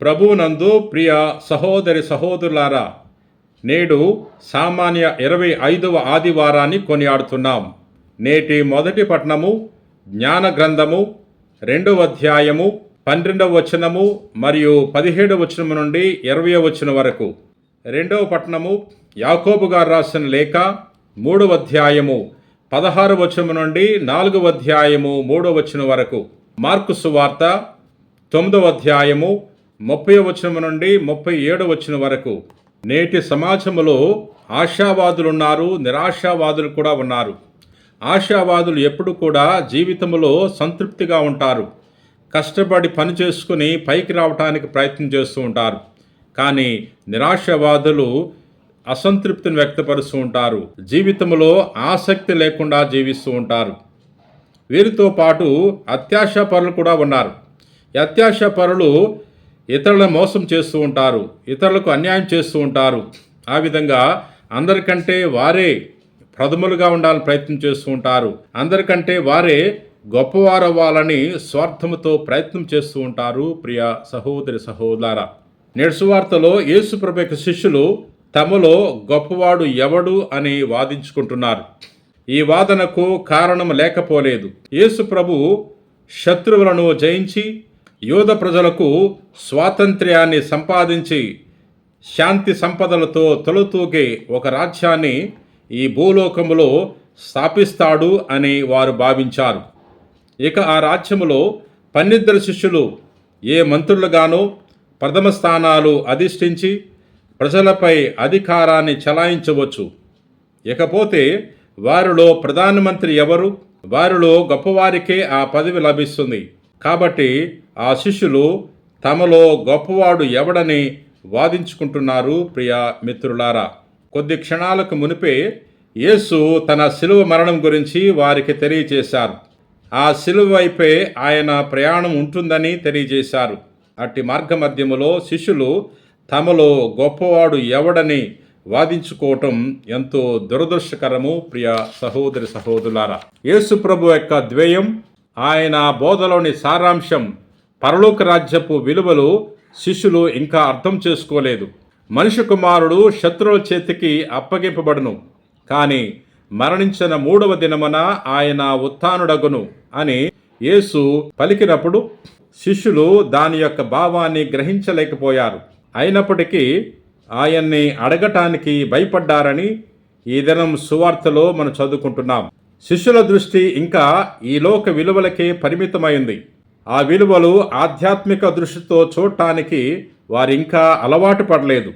ప్రభువునందు ప్రియ సహోదరి సహోదరులారా నేడు సామాన్య ఇరవై ఐదవ ఆదివారాన్ని కొనియాడుతున్నాం. నేటి మొదటి పట్టణము జ్ఞాన గ్రంథము రెండవ అధ్యాయము పన్నెండవ వచనము మరియు పదిహేడవ వచనము నుండి ఇరవై వచనం వరకు. రెండవ పట్టణము యాకోబు గారు రాసిన లేఖ మూడవ అధ్యాయము పదహారు వచనము నుండి నాలుగవ అధ్యాయము మూడవ వచనం వరకు. మార్కు సువార్త తొమ్మిదవ అధ్యాయము ముప్పై వచనం నుండి ముప్పై ఏడు వచ్చిన వరకు నేటి సమాజంలో ఆశావాదులున్నారు నిరాశావాదులు కూడా ఉన్నారు. ఆశావాదులు ఎప్పుడు కూడా జీవితంలో సంతృప్తిగా ఉంటారు. కష్టపడి పని చేసుకుని పైకి రావడానికి ప్రయత్నం చేస్తూ ఉంటారు. కానీ నిరాశావాదులు అసంతృప్తిని వ్యక్తపరుస్తూ ఉంటారు. జీవితంలో ఆసక్తి లేకుండా జీవిస్తూ ఉంటారు. వీరితో పాటు అత్యాశ పరులు కూడా ఉన్నారు. ఈ అత్యాశ పరులు ఇతరులను మోసం చేస్తూ ఉంటారు ఇతరులకు అన్యాయం చేస్తూ ఉంటారు. ఆ విధంగా అందరికంటే వారే ప్రథములుగా ఉండాలని ప్రయత్నం చేస్తూ ఉంటారు. అందరికంటే వారే గొప్పవారు అవ్వాలని స్వార్థముతో ప్రయత్నం చేస్తూ ఉంటారు. ప్రియ సహోదరి సహోదర నేడు వార్తలో యేసు ప్రభు యొక్క శిష్యులు తమలో గొప్పవాడు ఎవడు అని వాదించుకుంటున్నారు. ఈ వాదనకు కారణం లేకపోలేదు. యేసు ప్రభు శత్రువులను జయించి యోధ ప్రజలకు స్వాతంత్ర్యాన్ని సంపాదించి శాంతి సంపదలతో తొలతూగే ఒక రాజ్యాన్ని ఈ భూలోకములో స్థాపిస్తాడు అని వారు భావించారు. ఇక ఆ రాజ్యములో పన్నిద్దరు శిష్యులు ఏ మంత్రులుగానో ప్రథమ స్థానాలు అధిష్ఠించి ప్రజలపై అధికారాన్ని చలాయించవచ్చు. ఇకపోతే వారిలో ప్రధానమంత్రి ఎవరు? వారిలో గొప్పవారికే ఆ పదవి లభిస్తుంది. కాబట్టి ఆ శిష్యులు తమలో గొప్పవాడు ఎవడని వాదించుకుంటున్నారు ప్రియ మిత్రులారా? కొద్ది క్షణాలకు మునిపే యేసు తన శిలువ మరణం గురించి వారికి తెలియజేశారు. ఆ శిలువ వైపే ఆయన ప్రయాణం ఉంటుందని తెలియజేశారు. అట్టి మార్గమధ్యములో శిష్యులు తమలో గొప్పవాడు ఎవడని వాదించుకోవటం ఎంతో దురదృష్టకరము ప్రియ సహోదరి సహోదరులారా. యేసు ప్రభు యొక్క ద్వేయం ఆయన బోధలోని సారాంశం పరలోక రాజ్యపు విలువలు శిష్యులు ఇంకా అర్థం చేసుకోలేదు. మనిషి కుమారుడు శత్రువుల చేతికి అప్పగింపబడును. కానీ మరణించిన మూడవ దినమున ఆయన ఉత్థానుడగును అని యేసు పలికినప్పుడు శిష్యులు దాని యొక్క భావాన్ని గ్రహించలేకపోయారు. అయినప్పటికీ ఆయన్ని అడగటానికి భయపడ్డారని ఈ దినం సువార్తలో మనం చదువుకుంటున్నాం. శిష్యుల దృష్టి ఇంకా ఈ లోక విలువలకే పరిమితమైంది. ఆ విలువలు ఆధ్యాత్మిక దృష్టితో చూడటానికి వారు ఇంకా అలవాటు పడలేదు.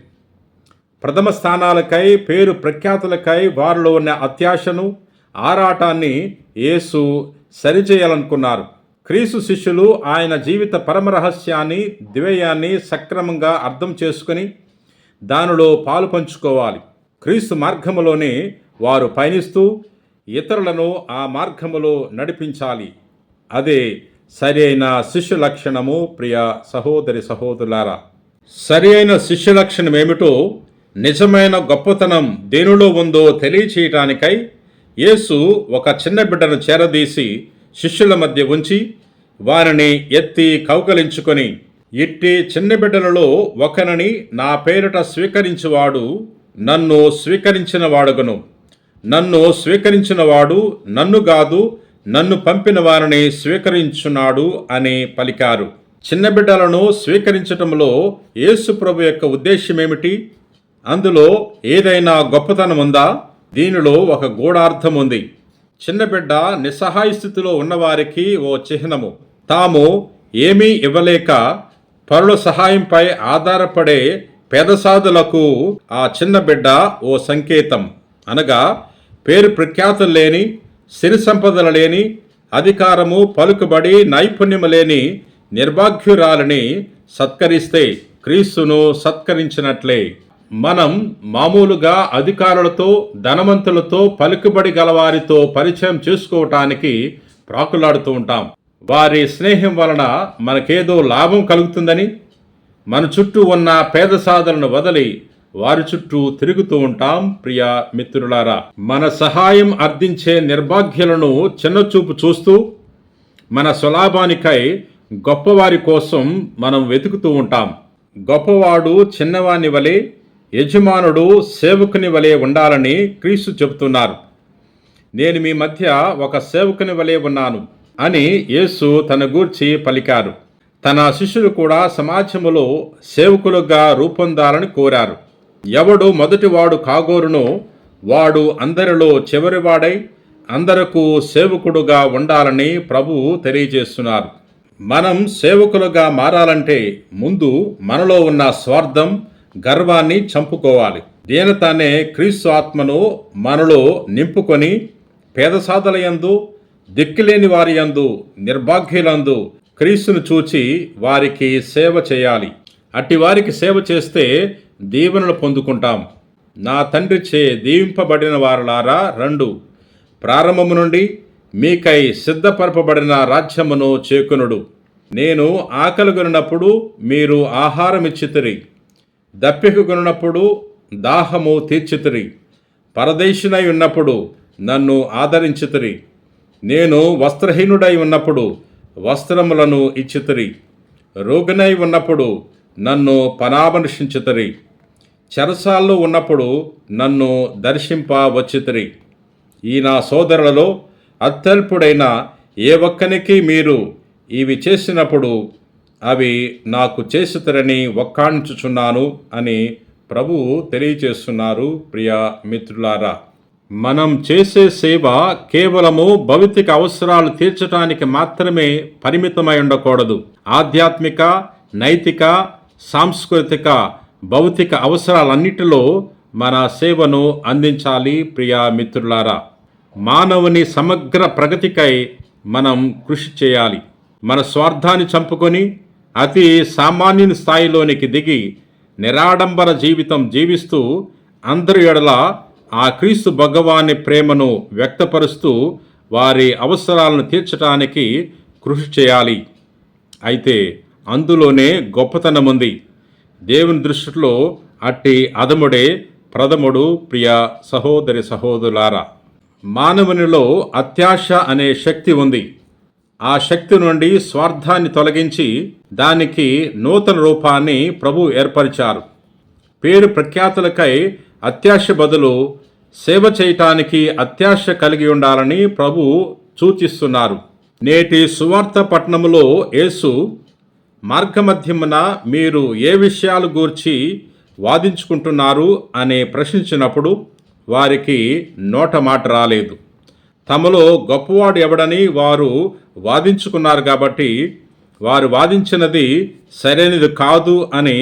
ప్రథమ స్థానాలకై పేరు ప్రఖ్యాతులకై వారిలో ఉన్న అత్యాశను ఆరాటాన్ని యేసు సరిచేయాలనుకున్నారు. క్రీసు శిష్యులు ఆయన జీవిత పరమరహస్యాన్ని ద్వేయాన్ని సక్రమంగా అర్థం చేసుకుని దానిలో పాలు పంచుకోవాలి. క్రీస్తు మార్గంలోనే వారు పయనిస్తూ ఇతరులను ఆ మార్గములో నడిపించాలి. అదే సరైన శిష్యు లక్షణము ప్రియ సహోదరి సహోదరులారా. సరి అయిన లక్షణం ఏమిటో నిజమైన గొప్పతనం దేనిలో ఉందో తెలియచేయటానికై యేసు ఒక చిన్న బిడ్డను చేరదీసి శిష్యుల మధ్య ఉంచి వారిని ఎత్తి కౌకలించుకొని ఇట్టి చిన్న బిడ్డలలో ఒకనని నా పేరిట స్వీకరించువాడు నన్ను స్వీకరించిన వాడుగను నన్ను స్వీకరించినవాడు నన్ను కాదు నన్ను పంపిన వారిని స్వీకరించున్నాడు అని పలికారు. చిన్న బిడ్డలను స్వీకరించటంలో యేసు ప్రభు యొక్క ఉద్దేశం ఏమిటి అందులో ఏదైనా గొప్పతనం ఉందా? దీనిలో ఒక గూఢార్థం ఉంది. చిన్న బిడ్డ నిస్సహాయ స్థితిలో ఉన్నవారికి ఓ చిహ్నము. తాము ఏమీ ఇవ్వలేక పరుల సహాయంపై ఆధారపడే పేదసాదులకు ఆ చిన్న బిడ్డ ఓ సంకేతం. అనగా పేరు ప్రఖ్యాతులు లేని సిరి సంపదలు లేని అధికారము పలుకుబడి నైపుణ్యము లేని నిర్భాగ్యురాలని సత్కరిస్తే క్రీస్తును సత్కరించినట్లే. మనం మామూలుగా అధికారులతో ధనవంతులతో పలుకుబడి గలవారితో పరిచయం చేసుకోవటానికి ప్రాకులాడుతూ ఉంటాం. వారి స్నేహం వలన మనకేదో లాభం కలుగుతుందని మన చుట్టూ ఉన్న పేద సాధనను వదిలి వారి చుట్టూ తిరుగుతూ ఉంటాం ప్రియ మిత్రులారా. మన సహాయం అర్థించే నిర్భాగ్యులను చిన్నచూపు చూస్తూ మన స్వలాభానికై గొప్పవారి కోసం మనం వెతుకుతూ ఉంటాం. గొప్పవాడు చిన్నవాని వలె యజమానుడు సేవకుని వలె ఉండాలని క్రీస్తు చెబుతున్నారు. నేను మీ మధ్య ఒక సేవకుని వలె ఉన్నాను అని యేసు తన గూర్చి పలికారు. తన శిష్యులు కూడా సమాజములో సేవకులుగా రూపొందాలని కోరారు. ఎవడు మొదటివాడు కాగోరునో వాడు అందరిలో చివరివాడై అందరకు సేవకుడుగా ఉండాలని ప్రభువు తెలియజేస్తున్నారు. మనం సేవకులుగా మారాలంటే ముందు మనలో ఉన్న స్వార్థం గర్వాన్ని చంపుకోవాలి. దీనతానే క్రీస్తు ఆత్మను మనలో నింపుకొని పేదసాదల యందు దిక్కులేని వారి యందు నిర్భాగ్యులందు క్రీస్తును చూచి వారికి సేవ చేయాలి. అట్టి వారికి సేవ చేస్తే దీవెనలు పొందుకుంటాం. నా తండ్రి చే దీవింపబడిన వారులారా రెండు. ప్రారంభము నుండి మీకై సిద్ధపరపబడిన రాజ్యమును చేకునుడు. నేను ఆకలిగొనినప్పుడు మీరు ఆహారం ఇచ్చితిరి. దప్పికగొనినప్పుడు దాహము తీర్చితిరి. పరదేశినై ఉన్నప్పుడు నన్ను ఆదరించితిరి. నేను వస్త్రహీనుడై ఉన్నప్పుడు వస్త్రములను ఇచ్చితిరి. రోగినై ఉన్నప్పుడు నన్ను పరామర్శించితిరి. చెరసాల్లో ఉన్నప్పుడు నన్ను దర్శింప వచ్చితిరి ఈ నా సోదరులలో అత్యల్పుడైన ఏ ఒక్కనికి మీరు ఇవి చేసినప్పుడు అవి నాకు చేసితరని ఒక్కాణించుచున్నాను అని ప్రభువు తెలియచేస్తున్నారు ప్రియ మిత్రులారా. మనం చేసే సేవ కేవలము భౌతిక అవసరాలు తీర్చడానికి మాత్రమే పరిమితమై ఉండకూడదు. ఆధ్యాత్మిక నైతిక సాంస్కృతిక భౌతిక అవసరాలన్నిటిలో మన సేవను అందించాలి ప్రియా మిత్రులారా. మానవుని సమగ్ర ప్రగతికై మనం కృషి చేయాలి. మన స్వార్థాన్ని చంపుకొని అతి సామాన్యుని స్థాయిలోనికి దిగి నిరాడంబర జీవితం జీవిస్తూ అందరి ఎడల ఆ క్రీస్తు భగవాని ప్రేమను వ్యక్తపరుస్తూ వారి అవసరాలను తీర్చడానికి కృషి చేయాలి. అయితే అందులోనే గొప్పతనం ఉంది దేవుని దృష్టిలో అట్టి అదముడే ప్రథముడు ప్రియ సహోదరి సహోదరులారా మానవునిలో అత్యాశ అనే శక్తి ఉంది. ఆ శక్తి నుండి స్వార్థాన్ని తొలగించి దానికి నూతన రూపాన్ని ప్రభు ఏర్పరిచారు. పేరు ప్రఖ్యాతులకై అత్యాశ బదులు సేవ చేయటానికి అత్యాశ కలిగి ఉండాలని ప్రభు సూచిస్తున్నారు. నేటి సువార్త పట్టణంలో యేసు మార్గమధ్యమున మీరు ఏ విషయాలు గూర్చి వాదించుకుంటున్నారు అని ప్రశ్నించినప్పుడు వారికి నోట మాట రాలేదు. తమలో గొప్పవాడు ఎవడని వారు వాదించుకున్నారు కాబట్టి వారు వాదించినది సరైనది కాదు అని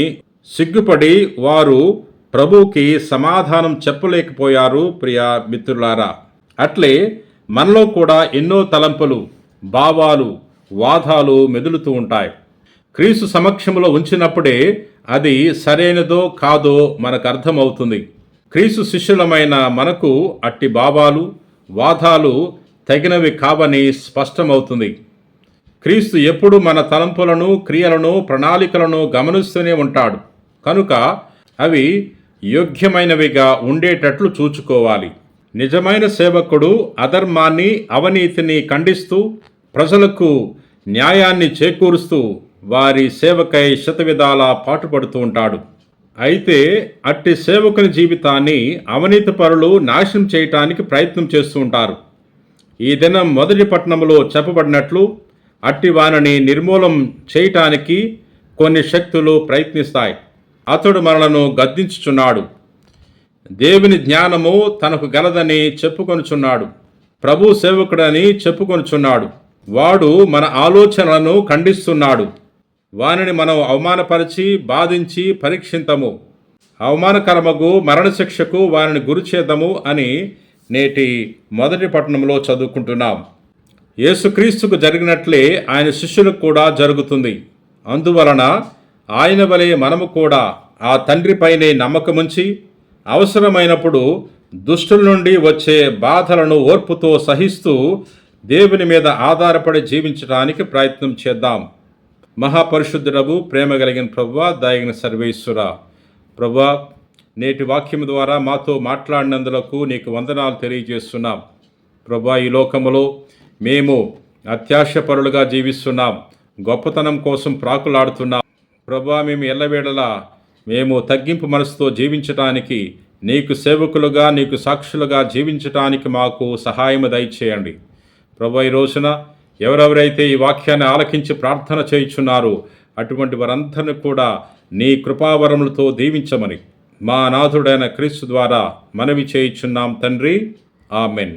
సిగ్గుపడి వారు ప్రభువుకి సమాధానం చెప్పలేకపోయారు ప్రియ మిత్రులారా. అట్లే మనలో కూడా ఎన్నో తలంపులు భావాలు వాదాలు మెదులుతూ ఉంటాయి. క్రీస్తు సమక్షంలో ఉంచినప్పుడే అది సరైనదో కాదో మనకు అర్థమవుతుంది. క్రీస్తు శిష్యులమైన మనకు అట్టి భావాలు వాదాలు తగినవి కావని స్పష్టమవుతుంది. క్రీస్తు ఎప్పుడు మన తలంపులను క్రియలను ప్రణాళికలను గమనిస్తూనే ఉంటాడు. కనుక అవి యోగ్యమైనవిగా ఉండేటట్లు చూచుకోవాలి. నిజమైన సేవకుడు అధర్మాన్ని అవనీతిని ఖండిస్తూ ప్రజలకు న్యాయాన్ని చేకూరుస్తూ వారి సేవకై శతవిధాల పాటుపడుతూ ఉంటాడు. అయితే అట్టి సేవకుని జీవితాన్ని అవినీతి పరులు నాశనం చేయటానికి ప్రయత్నం చేస్తూ ఉంటారు. ఈ దినం మొదటి పట్టణంలో చెప్పబడినట్లు అట్టి వారిని నిర్మూలం చేయటానికి కొన్ని శక్తులు ప్రయత్నిస్తాయి. అతడు మనలను గద్దించుచున్నాడు. దేవుని జ్ఞానము తనకు గలదని చెప్పుకొనుచున్నాడు. ప్రభు సేవకుడని చెప్పుకొనుచున్నాడు. వాడు మన ఆలోచనలను ఖండిస్తున్నాడు. వానిని మనం అవమానపరిచి బాధించి పరీక్షింతము. అవమానకరమగు మరణశిక్షకు వారిని గురిచేద్దాము అని నేటి మొదటి పట్టణంలో చదువుకుంటున్నాం. యేసుక్రీస్తుకు జరిగినట్లే ఆయన శిష్యులకు కూడా జరుగుతుంది. అందువలన ఆయన వలె మనము కూడా ఆ తండ్రిపైనే నమ్మకముంచి అవసరమైనప్పుడు దుష్టుల నుండి వచ్చే బాధలను ఓర్పుతో సహిస్తూ దేవుని మీద ఆధారపడి జీవించడానికి ప్రయత్నం చేద్దాం. మహాపరిశుద్ధుడవు ప్రేమ కలిగిన ప్రభువా దాయగిన సర్వేశ్వర. ప్రభువా నేటి వాక్యం ద్వారా మాతో మాట్లాడినందులకు నీకు వందనాలు తెలియజేస్తున్నాం. ప్రభా ఈ లోకములో మేము అత్యాశపరులుగా జీవిస్తున్నాం. గొప్పతనం కోసం ప్రాకులాడుతున్నాం. ప్రభా మేము ఎల్లవేళలా మేము తగ్గింపు మనసుతో జీవించటానికి నీకు సేవకులుగా నీకు సాక్షులుగా జీవించటానికి మాకు సహాయము దయచేయండి. ప్రభా ఈ రోజున ఎవరెవరైతే ఈ వాక్యాన్ని ఆలకించి ప్రార్థన చేయుచున్నారో అటువంటి వారందరిని కూడా నీ కృపావరములతో దీవించమని మా నాథుడైన క్రీస్తు ద్వారా మనవి చేయుచున్నాం తండ్రి. ఆమెన్.